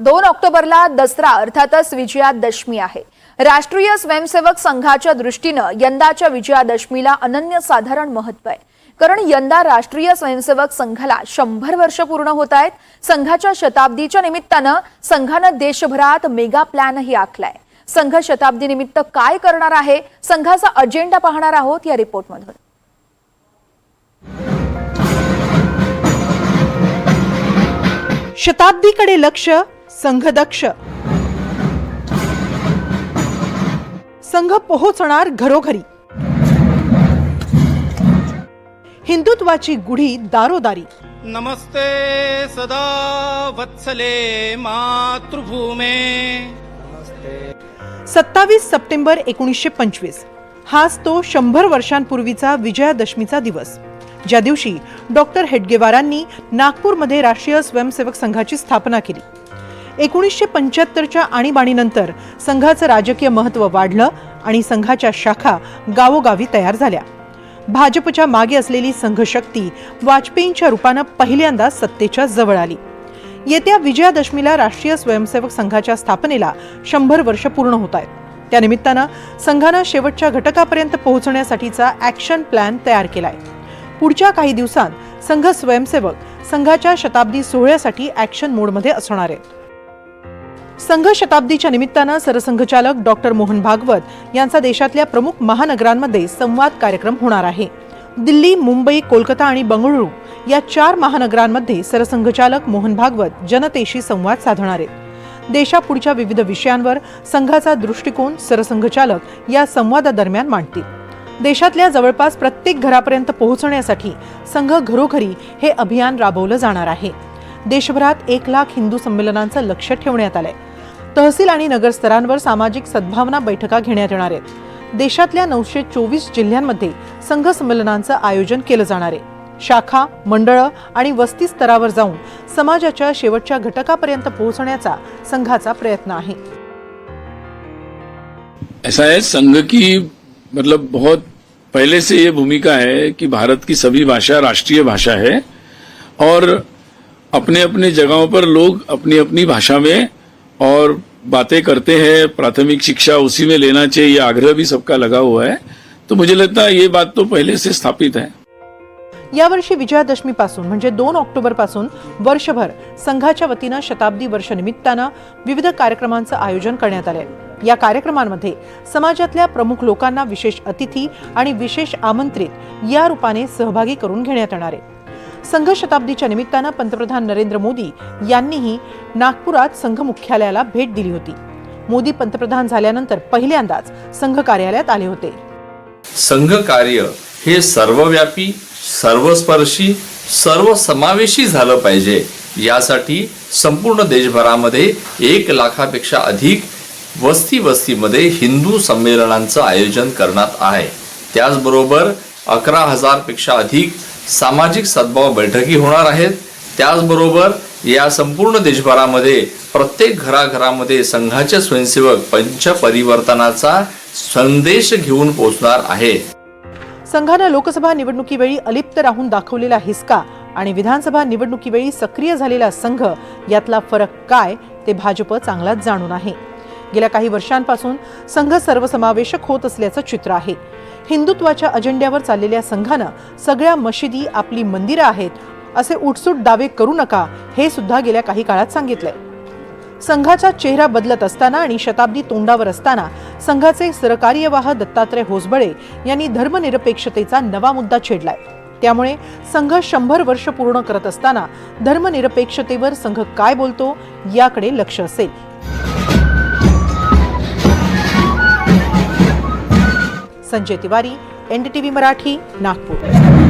दोन ऑक्टोबरला दसरा अर्थातच विजयादशमी आहे. राष्ट्रीय स्वयंसेवक संघाच्या दृष्टीनं यंदाच्या विजयादशमीला अनन्यसाधारण महत्त्व आहे. कारण यंदा राष्ट्रीय स्वयंसेवक संघाला शंभर वर्ष पूर्ण होत आहेत. संघाच्या शताब्दीच्या निमित्तानं संघानं देशभरात मेगा प्लॅनही आखलाय. संघ शताब्दी निमित्त काय करणार आहे? संघाचा अजेंडा पाहणार आहोत या रिपोर्टमधून. शताब्दीकडे लक्ष संघदक्ष. संघ पोहोचणार घरोघरी. हिंदुत्वाची गुढी दारोदारी. नमस्ते सदा वत्सले मातृभूमे. सत्तावीस सप्टेंबर एकोणीसशे पंचवीस. हाच तो शंभर वर्षांपूर्वीचा विजयादशमीचा दिवस. ज्या दिवशी डॉक्टर हेडगेवारांनी नागपूरमध्ये राष्ट्रीय स्वयंसेवक संघाची स्थापना केली. एकोणीसशे पंच्याहत्तरच्या आणीबाणीनंतर संघाचं राजकीय महत्त्व वाढलं आणि संघाच्या शाखा गावोगावी तयार झाल्या. भाजपच्या मागे असलेली संघशक्ती वाजपेयींच्या रूपानं पहिल्यांदा सत्तेच्या जवळ आली. येत्या विजयादशमीला राष्ट्रीय स्वयंसेवक संघाच्या स्थापनेला शंभर वर्ष पूर्ण होत आहेत. त्यानिमित्तानं संघानं शेवटच्या घटकापर्यंत पोहोचण्यासाठीचा ॲक्शन प्लॅन तयार केलाय. पुढच्या काही दिवसांत संघ स्वयंसेवक संघाच्या शताब्दी सोहळ्यासाठी ॲक्शन मोडमध्ये असणार आहेत. संघ शताब्दीच्या निमित्तानं सरसंघचालक डॉक्टर मोहन भागवत यांचा देशातल्या प्रमुख महानगरांमध्ये संवाद कार्यक्रम होणार आहे. दिल्ली मुंबई कोलकाता आणि बंगळुरू या चार महानगरांमध्ये सरसंघचालक मोहन भागवत जनतेशी संवाद साधणार आहेत. देशापुढच्या विविध विषयांवर संघाचा दृष्टिकोन सरसंघचालक या संवादादरम्यान मांडतील. देशातल्या जवळपास प्रत्येक घरापर्यंत पोहोचण्यासाठी संघ घरोघरी हे अभियान राबवलं जाणार आहे. देशभरात एक लाख हिंदू संमेलनांचं लक्ष ठेवण्यात आलंय. तहसील आणि नगरस्तरांवर सामाजिक सद्भावना बैठका घेण्यात येणार आहेत. देशातल्या नऊशे चोवीस जिल्ह्यांमध्ये संघ संमेलनांचं आयोजन केलं जाणार आहे. शाखा मंडळं आणि वस्ती स्तरावर जाऊन समाजाच्या शेवटच्या घटकापर्यंत पोहोचण्याचा संघाचा प्रयत्न आहे. ऐसा है संघ की मतलब बहुत पहले से ये भूमिका है कि भारत की सभी भाषा राष्ट्रीय भाषा है और अपने अपने जगहों पर लोग अपनी अपनी भाषा में और बातें करते हैं प्राथमिक शिक्षा उसी में लेना चाहिए आग्रह भी सबका लगा हुआ है। तो मुझे लगता है ये बात तो पहले से स्थापित है। यावर्षी विजयादशमीपासून म्हणजे दोन ऑक्टोबरपासून वर्षभर संघाच्या वतीनं शताब्दी वर्ष निमित्तानं विविध कार्यक्रमांचं आयोजन करण्यात आलंय. या कार्यक्रमांमध्ये समाजातल्या प्रमुख लोकांना विशेष अतिथी आणि विशेष आमंत्रित या रूपाने सहभागी करून घेण्यात येणार आहे. संघ शताब्दीच्या निमित्तानं पंतप्रधान नरेंद्र मोदी यांनीही नागपुरात संघ मुख्यालयाला भेट दिली होती. मोदी पंतप्रधान झाल्यानंतर पहिल्यांदाच संघ कार्यालयात आले होते. संघ कार्य हे सर्वव्यापी सर्वस्पर्शी सर्व समावेशी झालं पाहिजे. यासाठी संपूर्ण देशभरामध्ये एक लाखापेक्षा अधिक वस्ती वस्तीमध्ये हिंदू संमेलनांचं आयोजन करण्यात आहे. त्याचबरोबर अकरा हजारपेक्षा अधिक सामाजिक सद्भाव बैठकी होणार आहेत. त्याचबरोबर या संपूर्ण देशभरामध्ये प्रत्येक घराघरामध्ये संघाचे स्वयंसेवक पंचपरिवर्तनाचा संदेश घेऊन पोहोचणार आहे. संघानं लोकसभा निवडणुकीवेळी अलिप्त राहून दाखवलेला हिसका आणि विधानसभा निवडणुकीवेळी सक्रिय झालेला संघ यातला फरक काय ते भाजप चांगलाच जाणून आहे. गेल्या काही वर्षांपासून संघ सर्वसमावेशक होत असल्याचं चित्र आहे. हिंदुत्वाच्या अजेंड्यावर चाललेल्या संघानं सगळ्या मशिदी आपली मंदिरं आहेत असे उठसूट दावे करू नका हे सुद्धा गेल्या काही काळात सांगितलंय. संघाचा चेहरा बदलत असताना आणि शताब्दी तोंडावर असताना संघाचे सरकार्यवाह दत्तात्रय होसबळे यांनी धर्मनिरपेक्षतेचा नवा मुद्दा छेडलाय. त्यामुळे संघ शंभर वर्ष पूर्ण करत असताना धर्मनिरपेक्षतेवर संघ काय बोलतो याकडे लक्ष असेल. संजय तिवारी एनडीटीव्ही मराठी नागपूर.